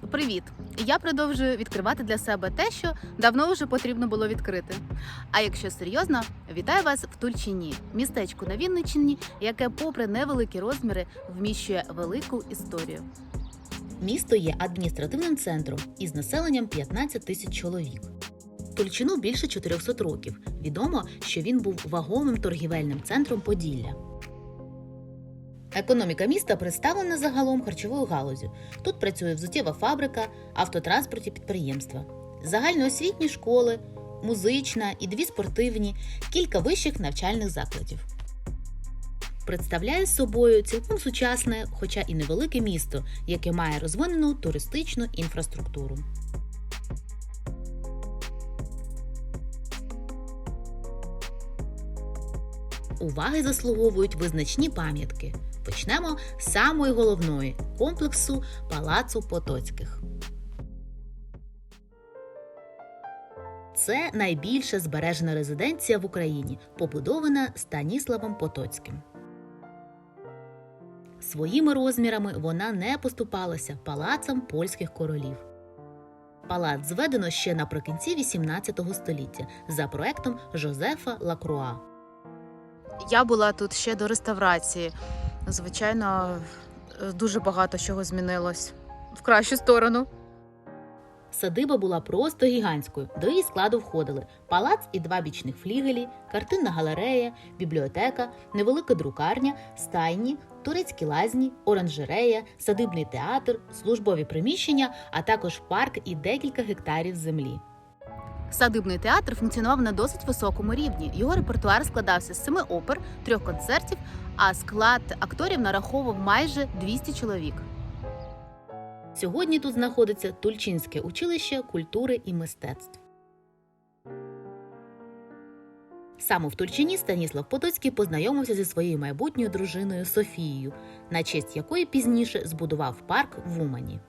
Привіт! Я продовжую відкривати для себе те, що давно вже потрібно було відкрити. А якщо серйозно, вітаю вас в Тульчині, містечку на Вінниччині, яке, попри невеликі розміри, вміщує велику історію. Місто є адміністративним центром із населенням 15 тисяч чоловік. Тульчину більше 400 років. Відомо, що він був вагомим торгівельним центром Поділля. Економіка міста представлена загалом харчовою галузю. Тут працює взуттєва фабрика, автотранспортні підприємства, загальноосвітні школи, музична і дві спортивні, кілька вищих навчальних закладів. Представляє собою цілком сучасне, хоча і невелике місто, яке має розвинену туристичну інфраструктуру. Уваги заслуговують визначні пам'ятки. Почнемо з самої головної комплексу Палацу Потоцьких. Це найбільша збережена резиденція в Україні, побудована Станіславом Потоцьким. Своїми розмірами вона не поступалася палацам польських королів. Палац зведено ще наприкінці XVIII століття за проектом Жозефа Лакруа. Я була тут ще до реставрації. Звичайно, дуже багато чого змінилось в кращу сторону. Садиба була просто гігантською. До її складу входили палац і два бічних флігелі, картинна галерея, бібліотека, невелика друкарня, стайні, турецькі лазні, оранжерея, садибний театр, службові приміщення, а також парк і декілька гектарів землі. Садибний театр функціонував на досить високому рівні. Його репертуар складався з семи опер, трьох концертів, а склад акторів нараховував майже 200 чоловік. Сьогодні тут знаходиться Тульчинське училище культури і мистецтв. Саме в Тульчині Станіслав Потоцький познайомився зі своєю майбутньою дружиною Софією, на честь якої пізніше збудував парк в Умані.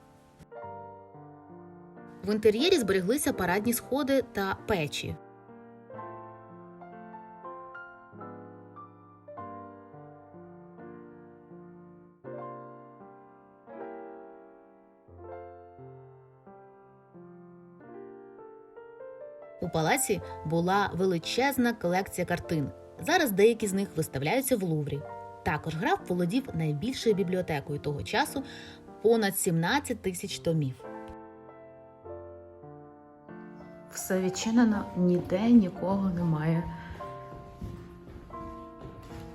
В інтер'єрі збереглися парадні сходи та печі. У палаці була величезна колекція картин. Зараз деякі з них виставляються в Луврі. Також граф володів найбільшою бібліотекою того часу понад 17 тисяч томів. Все відчинено, ніде нікого немає.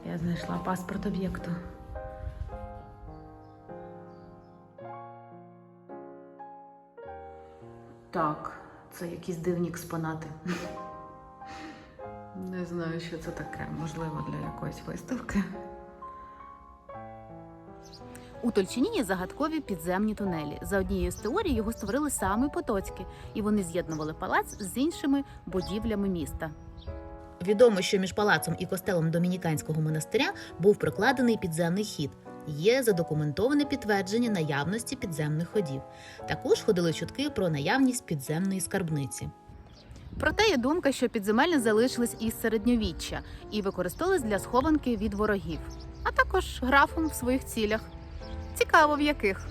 Я знайшла паспорт об'єкту. Так, це якісь дивні експонати. Не знаю, що це таке. Можливо, для якоїсь виставки. У Тольчині є загадкові підземні тунелі. За однією з теорій його створили саме Потоцькі, і вони з'єднували палац з іншими будівлями міста. Відомо, що між палацом і костелом Домініканського монастиря був прокладений підземний хід. Є задокументоване підтвердження наявності підземних ходів. Також ходили чутки про наявність підземної скарбниці. Проте є думка, що підземелля залишились із середньовіччя і використовувались для схованки від ворогів, а також графом в своїх цілях. Цікаво, в яких.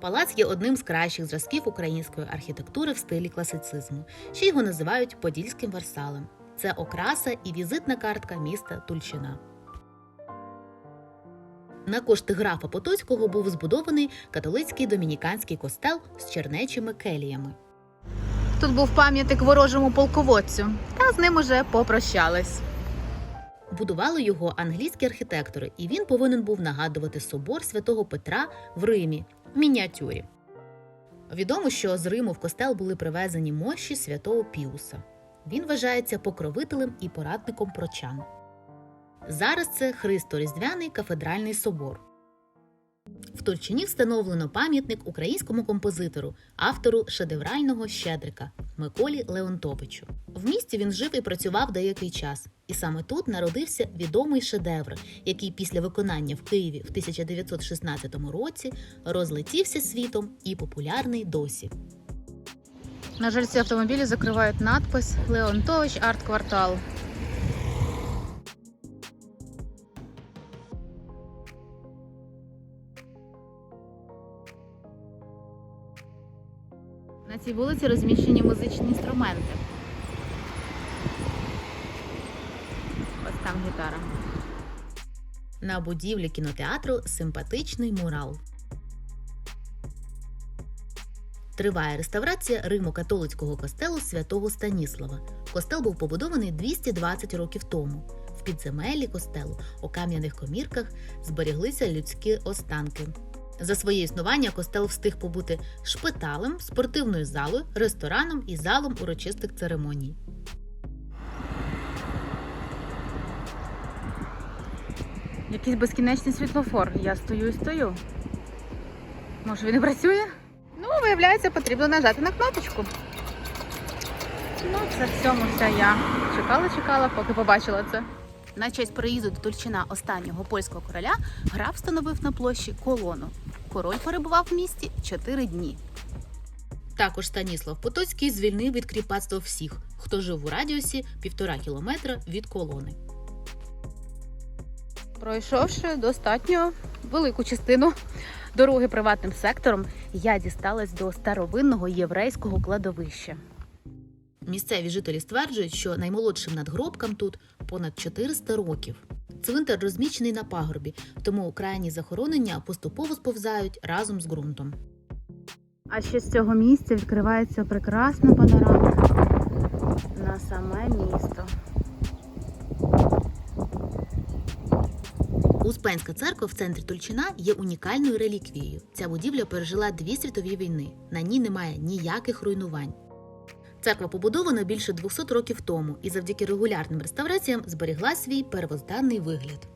Палац є одним з кращих зразків української архітектури в стилі класицизму. Ще його називають Подільським Версалем. Це окраса і візитна картка міста Тульчина. На кошти графа Потоцького був збудований католицький домініканський костел з чернечими келіями. Тут був пам'ятник ворожому полководцю, та з ним уже попрощались. Будували його англійські архітектори, і він повинен був нагадувати собор святого Петра в Римі в мініатюрі. Відомо, що з Риму в костел були привезені мощі святого Піуса. Він вважається покровителем і порадником прочан. Зараз це Христо-Різдвяний кафедральний собор. В Тульчині встановлено пам'ятник українському композитору, автору шедеврального Щедрика Миколі Леонтовичу. В місті він жив і працював деякий час, і саме тут народився відомий шедевр, який після виконання в Києві в 1916 році розлетівся світом і популярний досі. На жаль, ці автомобілі закривають надпис Леонтович арт-квартал. На цій вулиці розміщені музичні інструменти. Ось там гітара. На будівлі кінотеатру симпатичний мурал. Триває реставрація Римо-католицького костелу святого Станіслава. Костел був побудований 220 років тому. В підземеллі костелу у кам'яних комірках зберіглися людські останки. За своє існування костел встиг побути шпиталем, спортивною залою, рестораном і залом урочистих церемоній. Якийсь безкінечний світлофор. Я стою і стою. Може він не працює? Ну, виявляється, потрібно нажати на кнопочку. Ну, це в цьому вся я. Чекала, чекала, поки побачила це. На честь приїзду до Тульчина останнього польського короля граф встановив на площі колону. Король перебував в місті 4 дні. Також Станіслав Потоцький звільнив від кріпацтва всіх, хто жив у радіусі півтора кілометра від колони. Пройшовши достатньо велику частину дороги приватним сектором, я дісталась до старовинного єврейського кладовища. Місцеві жителі стверджують, що наймолодшим надгробкам тут понад 400 років. Цвинтар розміщений на пагорбі, тому крайні захоронення поступово сповзають разом з ґрунтом. А ще з цього місця відкривається прекрасна панорама на саме місто. Успенська церква в центрі Тульчина є унікальною реліквією. Ця будівля пережила дві світові війни. На ній немає ніяких руйнувань. Церква побудована більше 200 років тому і завдяки регулярним реставраціям зберігла свій первозданний вигляд.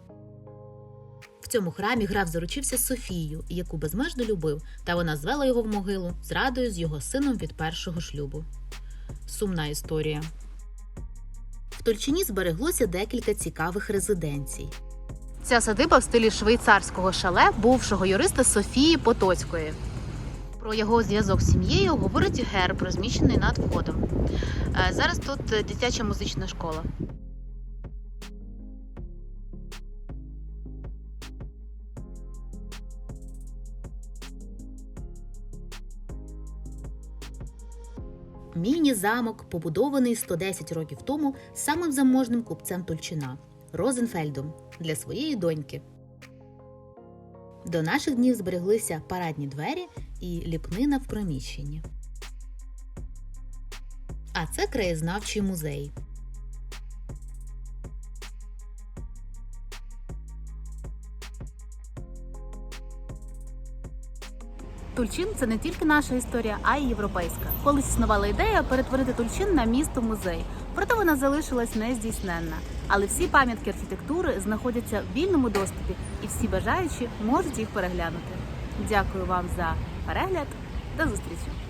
В цьому храмі граф заручився Софією, яку безмежно любив, та вона звела його в могилу з радою з його сином від першого шлюбу. Сумна історія. В Тульчині збереглося декілька цікавих резиденцій. Ця садиба в стилі швейцарського шале бувшого юриста Софії Потоцької. Про його зв'язок з сім'єю говорить герб, розміщений над входом. Е, Зараз тут дитяча музична школа. Міні-замок, побудований 110 років тому самим заможним купцем Тульчина Розенфельдом для своєї доньки. До наших днів збереглися парадні двері і ліпнина в приміщенні. А це краєзнавчий музей. Тульчин це не тільки наша історія, а й європейська. Колись існувала ідея перетворити Тульчин на місто музей. Проте вона залишилась нездійсненна. Але всі пам'ятки архітектури знаходяться в вільному доступі, і всі бажаючі можуть їх переглянути. Дякую вам за перегляд. До зустрічі!